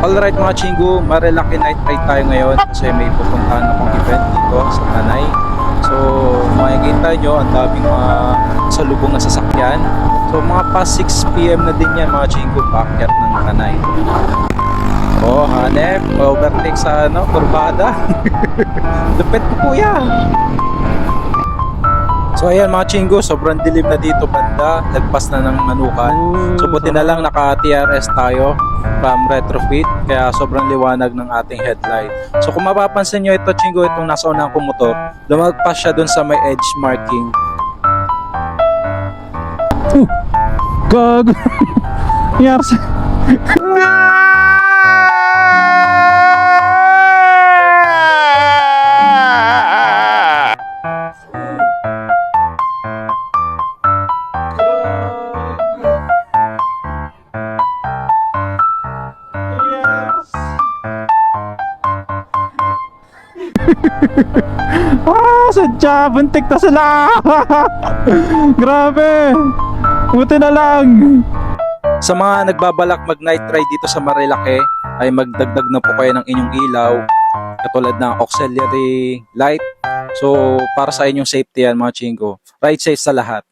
Alright mga chingu, Marilaki night ride tayo ngayon kasi may pupuntahan akong event dito sa Tanay. So makikita nyo, ang daming mga salubong na sasakyan. So mga past 6pm na din yan mga chingu, paakyat ng Tanay. Oh, hanep, overtake sa ano, kurbada. Lupit po kuya. So ayan mga chingo, sobrang dilim na dito banda, lagpas na ng manukan. So buti na lang naka TRS tayo from retrofit, kaya sobrang liwanag ng ating headlight. So kung mapapansin nyo ito chingo, itong nasa unang kong motor, lumagpas siya dun sa may edge marking. Gag. Nangyari. ah, sadya, buntik na sila. Grabe. Buti na lang. Sa mga nagbabalak mag night ride dito sa Marilake, ay magdagdag na po kayo ng inyong ilaw, katulad ng auxiliary light. So para sa inyong safety yan mga chingo, ride safe sa lahat.